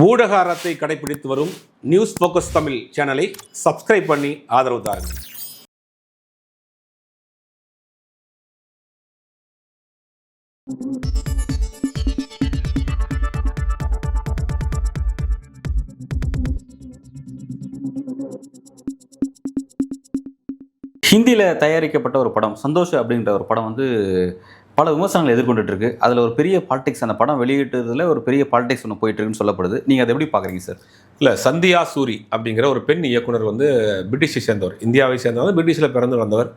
ஊடக அறத்தை கடைபிடித்து வரும் நியூஸ் ஃபோக்கஸ் தமிழ் சேனலை சப்ஸ்கிரைப் பண்ணி ஆதரவு தாருங்கள். ஹிந்தியில் தயாரிக்கப்பட்ட ஒரு படம் சந்தோஷ் அப்படின்ற ஒரு படம் வந்து பல விமர்சனங்கள் எதிர்கொண்டுட்டு இருக்கு அதில் ஒரு பெரிய பாலிடிக்ஸ் அந்த படம் வெளியிட்டதில் ஒரு பெரிய பாலிடிக்ஸ் ஒன்று போயிட்டு இருக்குன்னு சொல்லப்படுது. நீங்கள் அதை எப்படி பார்க்குறீங்க சார் இல்லை சந்தியா சூரி அப்படிங்கிற ஒரு பெண் இயக்குனர் வந்து பிரிட்டிஷை சேர்ந்தவர். இந்தியாவை சேர்ந்தவர் பிரிட்டிஷில் பிறந்து வந்தவர்.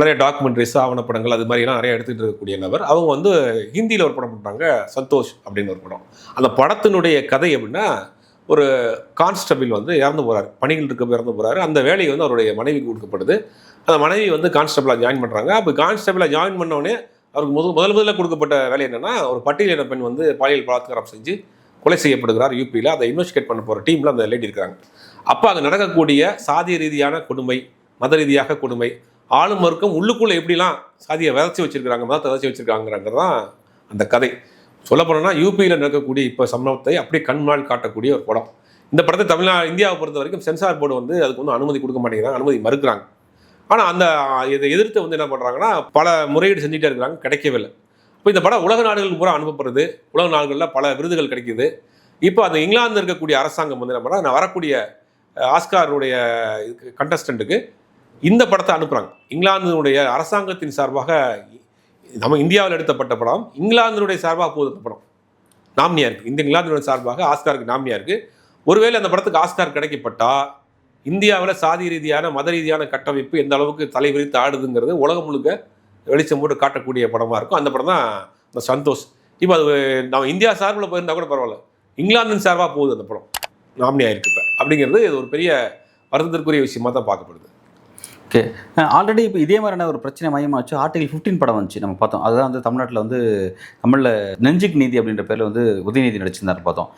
நிறைய டாக்குமெண்ட்ரிஸ் ஆவணப்படங்கள் அது மாதிரிலாம் நிறைய எடுத்துகிட்டு இருக்கக்கூடிய நபர். அவங்க வந்து ஹிந்தியில் ஒரு படம் பண்ணுறாங்க சந்தோஷ் அப்படின்னு ஒரு படம். அந்த படத்தினுடைய கதை எப்படின்னா ஒரு கான்ஸ்டபிள் வந்து இறந்து போகிறார் பணிகள் இருக்க இறந்து போகிறாரு அந்த வேலையை வந்து அவருடைய மனைவிக்கு கொடுக்கப்படுது. அந்த மனைவி வந்து கான்ஸ்டபிளாக ஜாயின் பண்ணுறாங்க அப்போ கான்ஸ்டபிளாக ஜாயின் பண்ணோடனே அவருக்கு முதல் முதல் முதல்ல கொடுக்கப்பட்ட வேலை என்னென்னா ஒரு பட்டியலின பெண் வந்து பாலியல் பலாத்காரம் செஞ்சு கொலை செய்யப்படுகிறார் யூபியில் அதை இன்வெஸ்டிகேட் பண்ண போகிற டீமில் அந்த லேடி இருக்கிறாங்க அப்போ அங்கே நடக்கக்கூடிய சாதிய ரீதியான கொடுமை மத ரீதியாக கொடுமை ஆளும் வர்க்கம் உள்ளுக்குள்ளே எப்படிலாம் சாதியை விதச்சி வச்சிருக்காங்க மதத்தை விதைச்சி வச்சிருக்காங்கிறது தான் அந்த கதை. சொல்ல போனோம்னா யூபியில் நடக்கக்கூடிய இப்போ சம்பவத்தை அப்படியே கண்மால் காட்டக்கூடிய ஒரு படம். இந்த படத்தை தமிழ்நாடு இந்தியாவை பொறுத்த வரைக்கும் சென்சார் போர்டு வந்து அதுக்கு வந்து அனுமதி கொடுக்க மாட்டேங்கிறாங்க அனுமதி மறுக்கிறாங்க. ஆனால் அந்த இதை எதிர்த்து வந்து என்ன பண்ணுறாங்கன்னா பல முறையீடு செஞ்சுட்டே இருக்கிறாங்க கிடைக்கவே இல்லை இப்போ இந்த படம் உலக நாடுகளுக்கு பூரா அனுப்பப்படுறது உலக நாடுகளில் பல விருதுகள் கிடைக்கிது. இப்போ அந்த இங்கிலாந்து இருக்கக்கூடிய அரசாங்கம் வந்து என்ன பண்ணுறாங்க நான் வரக்கூடிய ஆஸ்காருடைய கண்டஸ்டண்ட்டுக்கு இந்த படத்தை அனுப்புகிறாங்க இங்கிலாந்தினுடைய அரசாங்கத்தின் சார்பாக நம்ம இந்தியாவில் எடுத்தப்பட்ட படம் இங்கிலாந்தினுடைய சார்பாக போகுது படம். நாமினியா இருக்குது இந்த இங்கிலாந்தினுடைய சார்பாக ஆஸ்காருக்கு நாமினியா இருக்குது ஒருவேளை அந்த படத்துக்கு ஆஸ்கார் கிடைக்கப்பட்டால் இந்தியாவில் சாதி ரீதியான மத ரீதியான கட்டமைப்பு எந்த அளவுக்கு தலைவிரித்து ஆடுதுங்கிறது உலகம் முழுக்க வெளிச்சம் போட்டு காட்டக்கூடிய படமாக இருக்கும். அந்த படம் தான் இந்த சந்தோஷ். இப்போ அது நம்ம இந்தியா சார்பில் போயிருந்தா கூட பரவாயில்ல. இங்கிலாந்தின் சார்பாக போகுது அந்த படம். நாமினி ஆயிருக்கு இப்போ. அப்படிங்கிறது இது ஒரு பெரிய வருத்தத்திற்குரிய விஷயமா தான் பார்க்கப்படுது. ஓகே. ஆல்ரெடி இப்போ இதே மாதிரியான ஒரு பிரச்சனை மையமாச்சு. ஆர்டிகல் 15 படம் வந்துச்சு. நம்ம பார்த்தோம். அதுதான் வந்து தமிழ்நாட்டில் வந்து தமிழில் நெஞ்சுக்கு நீதி அப்படின்ற பேரில் வந்து உதயநீதி நடிச்சிருந்தாரு பார்த்தோம்.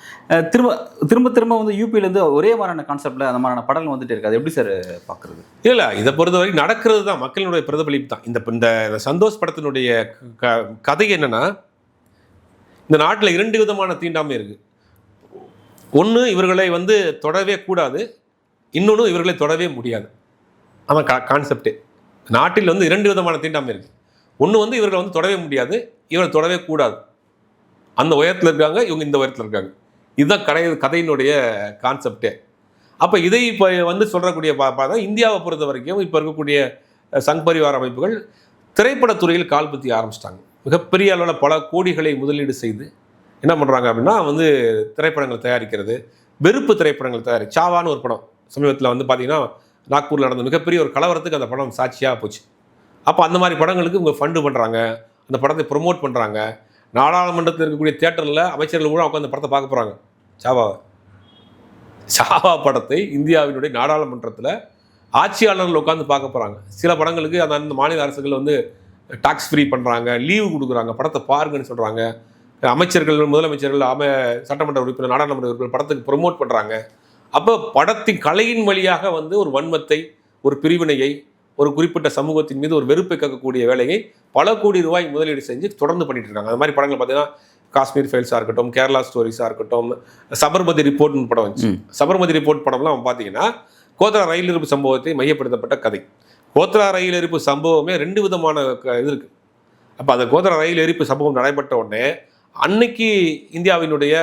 திரும்ப திரும்ப திரும்ப வந்து யூபியிலேருந்து ஒரே மாதிரியான கான்செப்டில் அந்த மாதிரியான படங்கள் வந்துட்டு இருக்காது அது எப்படி சார் பார்க்குறது? இல்லை இதை பொறுத்தவரை நடக்கிறது தான். மக்களினுடைய பிரதிபலிப்பு தான். இந்த இந்த சந்தோஷ் படத்தினுடைய க கதை என்னன்னா இந்த நாட்டில் இரண்டு விதமான தீண்டாமை இருக்குது ஒன்று இவர்களை வந்து தொடவே கூடாது. இன்னொன்று இவர்களை தொடவே முடியாது. அதான் கா கான்செப்டே நாட்டில் வந்து இரண்டு விதமான தீண்டாமை இருக்குது ஒன்று வந்து இவர்களை வந்து தொடவே முடியாது இவரை தொடவே கூடாது. அந்த உயரத்தில் இருக்காங்க இவங்க இந்த உயரத்தில் இருக்காங்க. இதுதான் கதை கதையினுடைய கான்செப்டே அப்போ இதை இப்போ வந்து சொல்கிறக்கூடிய பா பார்த்தா இந்தியாவை பொறுத்த வரைக்கும் இப்போ இருக்கக்கூடிய சங் பரிவார அமைப்புகள் திரைப்படத்துறையில் கால்பத்தி ஆரம்பிச்சிட்டாங்க. மிகப்பெரிய அளவில் பல கோடிகளை முதலீடு செய்து என்ன பண்ணுறாங்க அப்படின்னா வந்து திரைப்படங்கள் தயாரிக்கிறது வெறுப்பு திரைப்படங்கள் தயாரி சாவான்னு ஒரு படம் சமீபத்தில் வந்து பார்த்தீங்கன்னா நாக்பூரில் நடந்த மிகப்பெரிய ஒரு கலவரத்துக்கு அந்த படம் சாட்சியாக போச்சு. அப்போ அந்த மாதிரி படங்களுக்கு இவங்க ஃபண்டு பண்ணுறாங்க அந்த படத்தை ப்ரொமோட் பண்ணுறாங்க நாடாளுமன்றத்தில் இருக்கக்கூடிய தேட்டரில் அமைச்சர்கள் கூட உட்காந்து படத்தை பார்க்க போகிறாங்க சாவாவை சாவா படத்தை இந்தியாவினுடைய நாடாளுமன்றத்தில் ஆட்சியாளர்கள் உட்காந்து பார்க்க போகிறாங்க சில படங்களுக்கு அந்த அந்த மாநில அரசுகள் வந்து டாக்ஸ் ஃப்ரீ பண்ணுறாங்க லீவு கொடுக்குறாங்க படத்தை பாருங்கன்னு சொல்கிறாங்க அமைச்சர்கள் முதலமைச்சர்கள் அம சட்டமன்ற உறுப்பினர் நாடாளுமன்ற உறுப்பினர் படத்துக்கு ப்ரொமோட் பண்ணுறாங்க அப்போ படத்தின் கலையின் வழியாக வந்து ஒரு வன்மத்தை ஒரு பிரிவினையை ஒரு குறிப்பிட்ட சமூகத்தின் மீது ஒரு வெறுப்பை கக்கக்கூடிய வேலையை பல கோடி ரூபாய் முதலீடு செஞ்சு தொடர்ந்து பண்ணிட்டு இருக்காங்க. அந்த மாதிரி படங்கள் பார்த்தீங்கன்னா காஷ்மீர் ஃபைல்ஸாக இருக்கட்டும் கேரளா ஸ்டோரிஸாக இருக்கட்டும் சபர்மதி ரிப்போர்ட்னு படம் வந்துச்சு. ம். சபர்மதி ரிப்போர்ட் படம்லாம் பார்த்தீங்கன்னா கோத்ரா ரயில் இருப்பு சம்பவத்தை மையப்படுத்தப்பட்ட கதை. கோத்ரா ரயில் எரிப்பு சம்பவமே ரெண்டு விதமான இது இருக்கு. அப்போ அந்த கோத்ரா ரயில் எரிப்பு சம்பவம் நடைபெற்ற உடனே அன்னைக்கு இந்தியாவினுடைய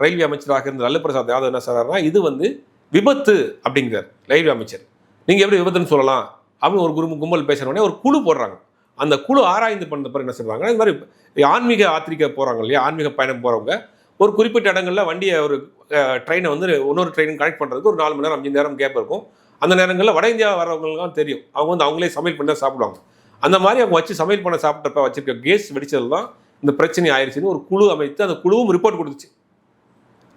ரயில்வே அமைச்சராக இருந்த லல்லு யாதவ் என்ன சொல்றாருன்னா இது வந்து விபத்து அப்படிங்கிறார் ரயில்வே அமைச்சர். நீங்கள் எப்படி விபத்துன்னு சொல்லலாம்? அப்படின்னு ஒரு குரு கும்பல் பேசுன ஒரு குழு போடுறாங்க. அந்த குழு ஆராய்ந்து பண்ண பிறகு என்ன சொல்றாங்க இந்த மாதிரி ஆன்மீக யாத்திரிக்க போகிறாங்க இல்லையா? ஆன்மீக பயணம் போகிறவங்க ஒரு குறிப்பிட்ட இடங்களில் வண்டியை ஒரு ட்ரெயினை வந்து இன்னொரு ட்ரெயின் கனெக்ட் பண்ணுறதுக்கு ஒரு நாலு மணி நேரம் அஞ்சு நேரம் கேப் இருக்கும். அந்த நேரங்களில் வட இந்தியா வரவங்களுக்கும் தெரியும். அவங்க வந்து அவங்களே சமையல் பண்ணி தான் சாப்பிடுவாங்க. அந்த மாதிரி அவங்க வச்சு சமையல் பண்ண சாப்பிட்டப்ப வச்சிருக்க கேஸ் வெடிச்சது தான் இந்த பிரச்சனை ஆயிடுச்சுன்னு ஒரு குழு அமைத்து அந்த குழுவும் ரிப்போர்ட் கொடுத்துச்சு.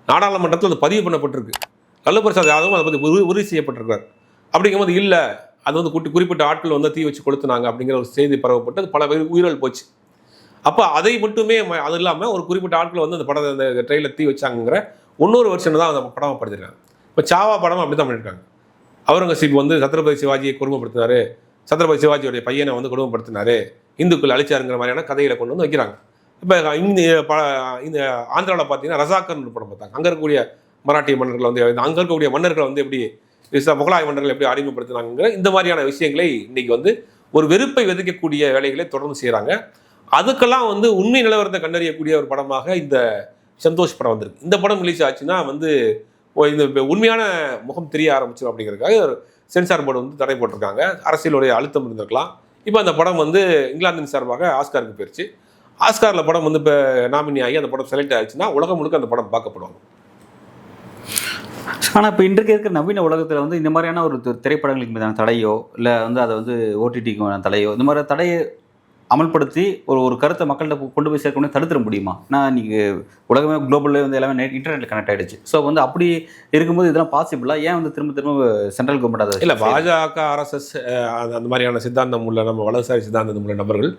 நாடாளுமன்றத்தில் அது பதிவு பண்ணப்பட்டிருக்கு. லல்லு பிரசாத் யாதவும் அதை பற்றி உறு உறுதி செய்யப்பட்டிருக்கார். அப்படிங்கும்போது இல்லை அது வந்து குட்டி குறிப்பிட்ட ஆட்கள் வந்து தீ வச்சு கொளுத்துனாங்க அப்படிங்கிற ஒரு செய்தி பரவப்பட்டு அது பல பேர் உயிரல் போச்சு. அப்போ அதை மட்டுமே ம- அது இல்லாமல் ஒரு குறிப்பிட்ட ஆட்கள் வந்து அந்த படத்தை அந்த ட்ரெயிலில் தீ வச்சாங்கிற இன்னொரு வருஷம் தான் அந்த படம் படுத்திருக்காங்க இப்போ சாவா படம் அப்படி தான் பண்ணியிருக்காங்க அவுரங்கசீப் வந்து சத்ரபதி சிவாஜியை கொடுமைப்படுத்தினாரு. சத்ரபதி சிவாஜியோடைய பையனை வந்து கொடுமைப்படுத்தினாரு. இந்துக்கள் அழிச்சாருங்கிற மாதிரியான கதைகளை கொண்டு வந்து வைக்கிறாங்க. இப்போ இந்த ப இந்த ஆந்திராவில் பார்த்தீங்கன்னா ரசாக்கர்னு ஒரு படம் பார்த்தாங்க. அங்கே இருக்கக்கூடிய மராட்டிய மன்னர்கள் வந்து அங்கே இருக்கக்கூடிய மன்னர்களை வந்து எப்படி முகலாய மன்னர்கள் எப்படி அடிமைப்படுத்தினாங்கிற இந்த மாதிரியான விஷயங்களை இன்னைக்கு வந்து ஒரு வெறுப்பை விதைக்கக்கூடிய வேலைகளை தொடர்ந்து செய்கிறாங்க அதுக்கெல்லாம் வந்து உண்மை நிலவரத்தை கண்டறியக்கூடிய ஒரு படமாக இந்த சந்தோஷ் படம் வந்திருக்கு. இந்த படம் ரிலீஸ் ஆச்சுன்னா வந்து ஓ, இந்த உண்மையான முகம் தெரிய ஆரம்பிச்சிடும் அப்படிங்கிறதுக்காக ஒரு சென்சார் போர்டு வந்து தடை போட்டிருக்காங்க. அரசியலுடைய அழுத்தம் இருந்திருக்கலாம். இப்போ அந்த படம் வந்து இங்கிலாந்தின் சார்பாக ஆஸ்காருக்கு போயிருச்சு. ஆஸ்காரில் படம் வந்து இப்போ நாமினி ஆகி அந்த படம் செலக்ட் ஆயிடுச்சுன்னா உலகம் முழுக்க அந்த படம் பார்க்கப்படுவாங்க. ஆனால் இப்போ இன்றைக்கு இருக்கிற நவீன உலகத்தில் வந்து இந்த மாதிரியான ஒரு திரைப்படங்களுக்கு மீதான தடையோ இல்லை வந்து அதை வந்து ஓடிடிக்கு தடையோ இந்த மாதிரி தடையை அமல்படுத்தி ஒரு ஒரு கருத்தை மக்கள்கிட்ட கொண்டு போய் சேர்க்கணும் தடுத்துட முடியுமா? நான் இன்னைக்கு உலகமே குளோபலில் வந்து எல்லாமே நெட் இன்டர்நெட்டில் கனெக்ட் ஆயிடுச்சு. ஸோ வந்து அப்படி இருக்கும்போது இதெல்லாம் பாசிபிளா ஏன் வந்து திரும்ப திரும்ப சென்ட்ரல் கவர்மெண்ட் அதை இல்லை பாஜக ஆர்எஸ்எஸ் அந்த மாதிரியான சித்தாந்தம் உள்ள நம்ம வலதுசாரி சித்தாந்தம் உள்ள நபர்கள்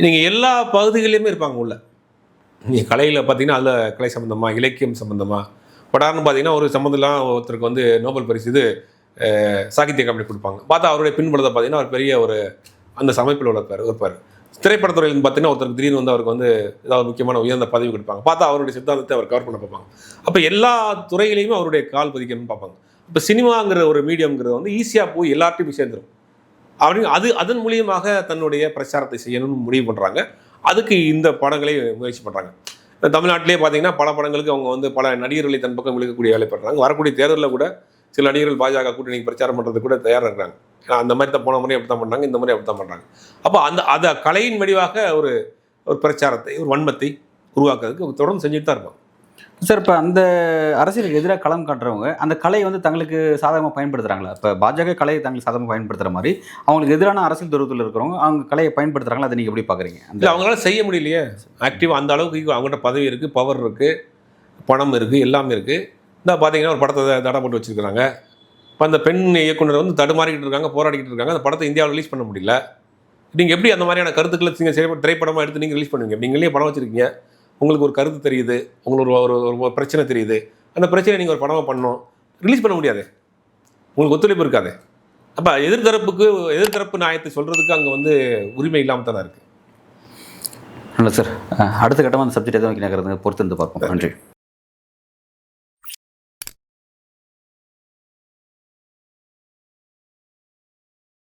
நீங்கள் எல்லா பகுதிகளிலுமே இருப்பாங்க உள்ள. நீங்கள் கலையில் பார்த்தீங்கன்னா அதில் கலை சம்மந்தமாக இலக்கியம் சம்மந்தமாக படார்னு பார்த்தீங்கன்னா ஒரு சம்மந்தம்லாம் ஒருத்தருக்கு வந்து நோபல் பரிசு இது சாகித்ய அகாடமி கொடுப்பாங்க. பார்த்தா அவருடைய பின்புலத்தை பார்த்தீங்கன்னா அவர் பெரிய ஒரு அந்த சமைப்பில் உழைப்பார் இருப்பார். திரைப்படத்துறையில் பார்த்தீங்கன்னா ஒருத்தருக்கு திடீர்னு வந்து அவருக்கு வந்து ஏதாவது முக்கியமான உயர்ந்த பதவி கொடுப்பாங்க. பார்த்தா அவருடைய சித்தாந்தத்தை அவர் கவர் பண்ண பார்ப்பாங்க. அப்போ எல்லா துறையிலையுமே அவருடைய கால் பதிக்கணும்னு பார்ப்பாங்க. இப்போ சினிமாங்கிற ஒரு மீடியம்ங்கிறது வந்து ஈஸியாக போய் எல்லார்ட்டையும் சேர்ந்துடும் அப்படின்னு அது அதன் மூலியமாக தன்னுடைய பிரச்சாரத்தை செய்யணும்னு முடிவு பண்ணுறாங்க அதுக்கு இந்த படங்களை முயற்சி பண்ணுறாங்க தமிழ்நாட்டிலே பார்த்தீங்கன்னா பல படங்களுக்கு அவங்க வந்து பல நடிகர்களை தன் பக்கம் விழுக்கக்கூடிய வேலை பண்ணுறாங்க வரக்கூடிய தேர்தலில் கூட சில நடிகர்கள் பாஜக கூட்டணிக்கு பிரச்சாரம் பண்ணுறது கூட தயாராக இருக்கிறாங்க ஏன்னா அந்த மாதிரி தான் போன முறை அப்படி தான் பண்ணுறாங்க இந்த முறை அப்படி தான் பண்ணுறாங்க அப்போ அந்த அதை கலையின் வடிவாக ஒரு ஒரு பிரச்சாரத்தை ஒரு வன்மத்தை உருவாக்குறதுக்கு தொடர்ந்து செஞ்சுட்டு தான் இருப்பாங்க. சார் இப்போ அந்த அரசியலுக்கு எதிராக களம் காட்டுறவங்க அந்த கலையை வந்து தங்களுக்கு சாதகமாக பயன்படுத்துகிறாங்களா இப்போ பாஜக கலையை தங்களுக்கு சாதகமாக பயன்படுத்துகிற மாதிரி அவங்களுக்கு எதிரான அரசியல் துருவத்தில் இருக்கிறவங்க அவங்க கலையை பயன்படுத்துகிறாங்களா அதை நீங்கள் எப்படி பார்க்குறீங்க இல்லை அவங்களால செய்ய முடியலையே. ஆக்டிவாக அந்த அளவுக்கு அவங்ககிட்ட பதவி இருக்குது பவர் இருக்குது பணம் இருக்குது எல்லாமே இருக்குது இந்த பார்த்தீங்கன்னா ஒரு படத்தை தடை போட்டு வச்சுருக்காங்க இப்போ அந்த பெண் இயக்குனர் வந்து தடுமாறிக்கிட்டு இருக்காங்க போராடிக்கிட்டு இருக்காங்க. அந்த படத்தை இந்தியாவில் ரிலீஸ் பண்ண முடியல. நீங்கள் எப்படி அந்த மாதிரியான கருத்துக்களை நீங்கள் திரைப்படமாக எடுத்து நீங்கள் ரிலீஸ் பண்ணுவீங்க? நீங்களே படம் வச்சுருக்கீங்க. உங்களுக்கு ஒரு கருத்து தெரியுது உங்களுக்கு ஒரு ஒரு பிரச்சனை தெரியுது அந்த பிரச்சனை நீங்கள் ஒரு படமாக பண்ணணும். ரிலீஸ் பண்ண முடியாது. உங்களுக்கு ஒத்துழைப்பு இருக்காது. அப்போ எதிர்த்தரப்புக்கு எதிர்த்தரப்பு நியாயத்தை சொல்கிறதுக்கு அங்கே வந்து உரிமை இல்லாமல் தானே இருக்குது நல்ல சார் அடுத்த கட்டமாக அந்த சப்ஜெக்ட் எதுவும் வைக்கிறாங்க பொறுத்து இருந்து பார்ப்போம். நன்றி.